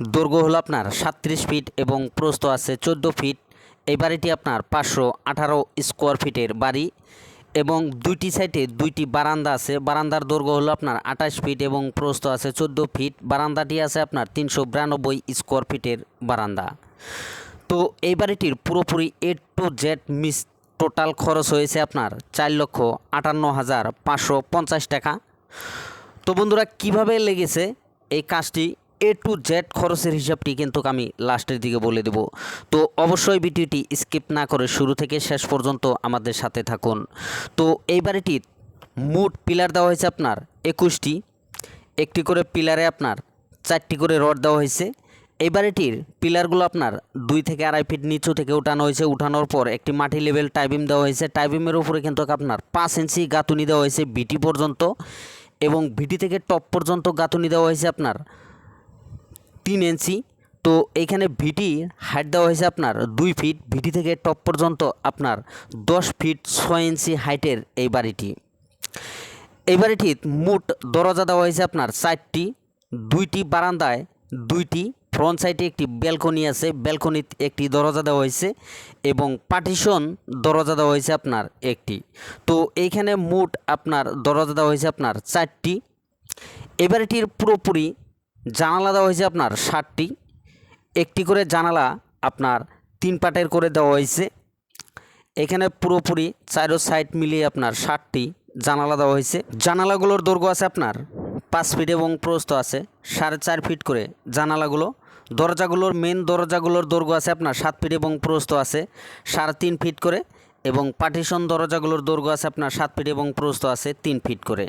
দৈর্ঘ্য হলো আপনার সাতত্রিশ ফিট এবং প্রস্থ আছে চোদ্দ ফিট এই বাড়িটি আপনার পাঁচশো আঠারো স্কোয়ার ফিটের বাড়ি এবং দুইটি সাইডে দুইটি বারান্দা আছে। বারান্দার দৈর্ঘ্য হলো আপনার আঠাশ ফিট এবং প্রস্থ আছে চোদ্দ ফিট বারান্দাটি আছে আপনার তিনশো বিরানব্বই স্কোয়ার ফিটের বারান্দা। তো এই বাড়িটির পুরোপুরি এ টু জেড মিস টোটাল খরচ হয়েছে আপনার চার লক্ষ আটান্ন হাজার পাঁচশো পঞ্চাশ টাকা। তো বন্ধুরা, কীভাবে লেগেছে এই কাজটি? এ টু জেড খরচের হিসাবটি কিন্তু আমি লাস্টের দিকে বলে দেব। তো অবশ্যই ভিডিওটি স্কিপ না করে শুরু থেকে শেষ পর্যন্ত আমাদের সাথে থাকুন। তো এই বাড়িটির মোট পিলার দেওয়া হয়েছে আপনার একুশটি। একটি করে পিলারে আপনার চারটি করে রড দেওয়া হয়েছে। এই বাড়িটির পিলারগুলো আপনার দুই থেকে আড়াই ফিট নিচু থেকে উঠানো হয়েছে। উঠানোর পর একটি মাটি লেভেল টাইবিম দেওয়া হয়েছে। টাইবিমের উপরে কিন্তু আপনার পাঁচ ইঞ্চি গাঁথুনি দেওয়া হয়েছে বিটি পর্যন্ত এবং ভিটি থেকে টপ পর্যন্ত গাঁথুনি দেওয়া হয়েছে আপনার তিন ইঞ্চি তো এইখানে ভিটি হাইট দেওয়া হয়েছে আপনার দুই ফিট ভিটি থেকে টপ পর্যন্ত আপনার দশ ফিট ছয় ইঞ্চি হাইটের এই বাড়িটি। এই বাড়িটির মোট দরজা দেওয়া হয়েছে আপনার চারটি, দুইটি বারান্দায়, দুইটি ফ্রন্ট সাইডে একটি ব্যালকনি আছে। ব্যালকনিত একটি দরজা দেওয়া হয়েছে এবং পার্টিশন দরজা দেওয়া হয়েছে আপনার একটি। তো এইখানে মোট আপনার দরজা দেওয়া হয়েছে আপনার চারটি। এই বাড়িটির পুরোপুরি জানালা দেওয়া হয়েছে আপনার ষাটটি একটি করে জানালা আপনার তিন পাটের করে দেওয়া হয়েছে। এখানে পুরোপুরি চারো সাইড মিলিয়ে আপনার ষাটটি জানালা দেওয়া হয়েছে। জানালাগুলোর দৈর্ঘ্য আছে আপনার পাঁচ ফিট এবং প্রস্থ আছে সাড়ে চার ফিট করে জানালাগুলো। দরজাগুলোর মেন দরজাগুলোর দৈর্ঘ্য আছে আপনার সাত ফিট এবং প্রস্থ আছে সাড়ে তিন ফিট করে এবং পার্টিশন দরজাগুলোর দৈর্ঘ্য আছে আপনার সাত ফিট এবং প্রস্থ আছে তিন ফিট করে।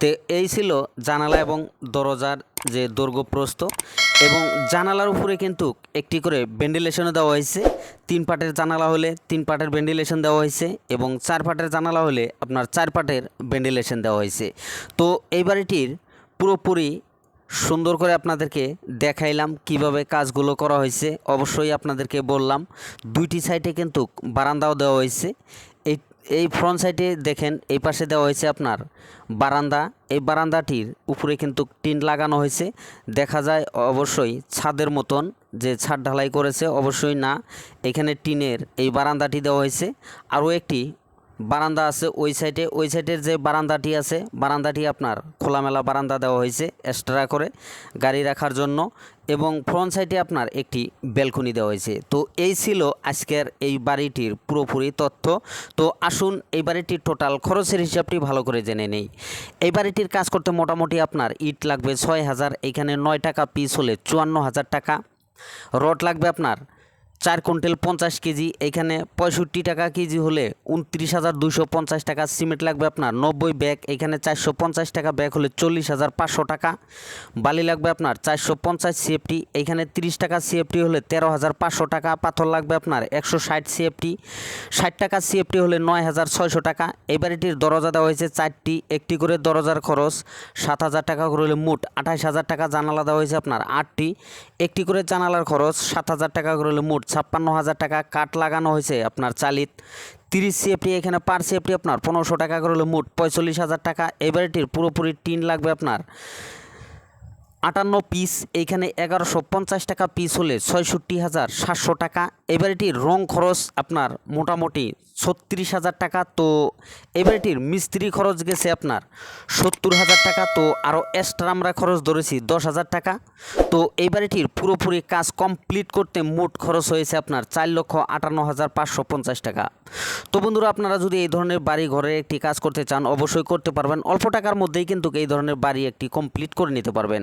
তো এই ছিল জানালা এবং দরজার যে দৈর্ঘ্য, প্রস্থ এবং জানালার উপরে কিন্তু একটি করে ভেন্টিলেশনও দেওয়া হয়েছে। তিন পাটের জানালা হলে তিন পাটের ভেন্টিলেশন দেওয়া হয়েছে এবং চার পাটের জানালা হলে আপনার চার পাটের ভেন্টিলেশন দেওয়া হয়েছে। তো এই বাড়িটির পুরোপুরি সুন্দর করে আপনাদেরকে দেখাইলাম কীভাবে কাজগুলো করা হয়েছে। অবশ্যই আপনাদেরকে বললাম, দুইটি সাইডে কিন্তু বারান্দাও দেওয়া হয়েছে। এই এই ফ্রন্ট সাইডে দেখেন, এই পাশে দেওয়া হয়েছে আপনার বারান্দা। এই বারান্দাটির উপরে কিন্তু টিন লাগানো হয়েছে। দেখা যায় অবশ্যই ছাদের মতন যে ছাদ ঢালাই করেছে, অবশ্যই না। এখানে টিনের এই বারান্দাটি দেওয়া হয়েছে। আরও একটি বারান্দা আছে ওই সাইডে, ওই সাইডের যে বারান্দাটি আছে, বারান্দাটি আপনার খোলামেলা বারান্দা দেওয়া হয়েছে এক্সট্রা করে গাড়ি রাখার জন্য এবং ফ্রন্ট সাইডে আপনার একটি ব্যালকনি দেওয়া হয়েছে। তো এই ছিল আজকের এই বাড়িটির পুরোপুরি তথ্য। তো আসুন এই বাড়িটির টোটাল খরচের হিসাবটি ভালো করে জেনে নেই। এই বাড়িটির কাজ করতে মোটামুটি আপনার ইট লাগবে ছয় হাজার, এখানে নয় টাকা পিস হলে চুয়ান্ন হাজার টাকা। রড লাগবে আপনার চার কুইন্টাল পঞ্চাশ কেজি, এখানে পঁয়ষট্টি টাকা কেজি হলে উনত্রিশ হাজার দুশো পঞ্চাশ টাকা সিমেন্ট লাগবে আপনার, নব্বই ব্যাগ, এখানে চারশো পঞ্চাশ টাকা ব্যাগ হলে চল্লিশ হাজার পাঁচশো টাকা, বালি লাগবে আপনার চারশো পঞ্চাশ সিএফটি, এখানে তিরিশ টাকা সিএফটি হলে তেরো হাজার পাঁচশো টাকা, পাথর লাগবে আপনার একশো ষাট সিএফটি, ষাট টাকা সিএফটি হলে নয় হাজার ছয়শো টাকা, এই বাড়িটির দরজা দেওয়া হয়েছে চারটি, একটি করে দরজার খরচ সাত হাজার টাকা করে হলে মোট আঠাশ হাজার টাকা, জানালা দেওয়া হয়েছে আপনার আটটি, একটি করে জানালার খরচ সাত হাজার টাকা করে হলে মোট ছাপ্পান্ন হাজার টাকা কাঠ লাগানো হয়েছে আপনার চালিত। তিরিশ সিএফটি এখানে পার সিএফটি আপনার পনেরোশো টাকা করে মোট পঁয়তাল্লিশ হাজার টাকা। এবারেটির পুরোপুরি টিন লাগবে আপনার আটান্ন পিস এইখানে এগারোশো পঞ্চাশ টাকা পিস হলে ছয়ষট্টি হাজার সাতশো টাকা। এবারেটির রং খরচ আপনার মোটামুটি ছত্রিশ হাজার টাকা। তো এবারেটির মিস্ত্রি খরচ গেছে আপনার সত্তর হাজার টাকা। তো আরও এক্সট্রা আমরা খরচ ধরেছি দশ হাজার টাকা। তো এই বাড়িটির পুরোপুরি কাজ কমপ্লিট করতে মোট খরচ হয়েছে আপনার চার লক্ষ আটান্ন হাজার পাঁচশো পঞ্চাশ টাকা। তো বন্ধুরা, আপনারা যদি এই ধরনের বাড়ি ঘরে একটি কাজ করতে চান, অবশ্যই করতে পারবেন। অল্প টাকার মধ্যেই কিন্তু এই ধরনের বাড়ি একটি কমপ্লিট করে নিতে পারবেন।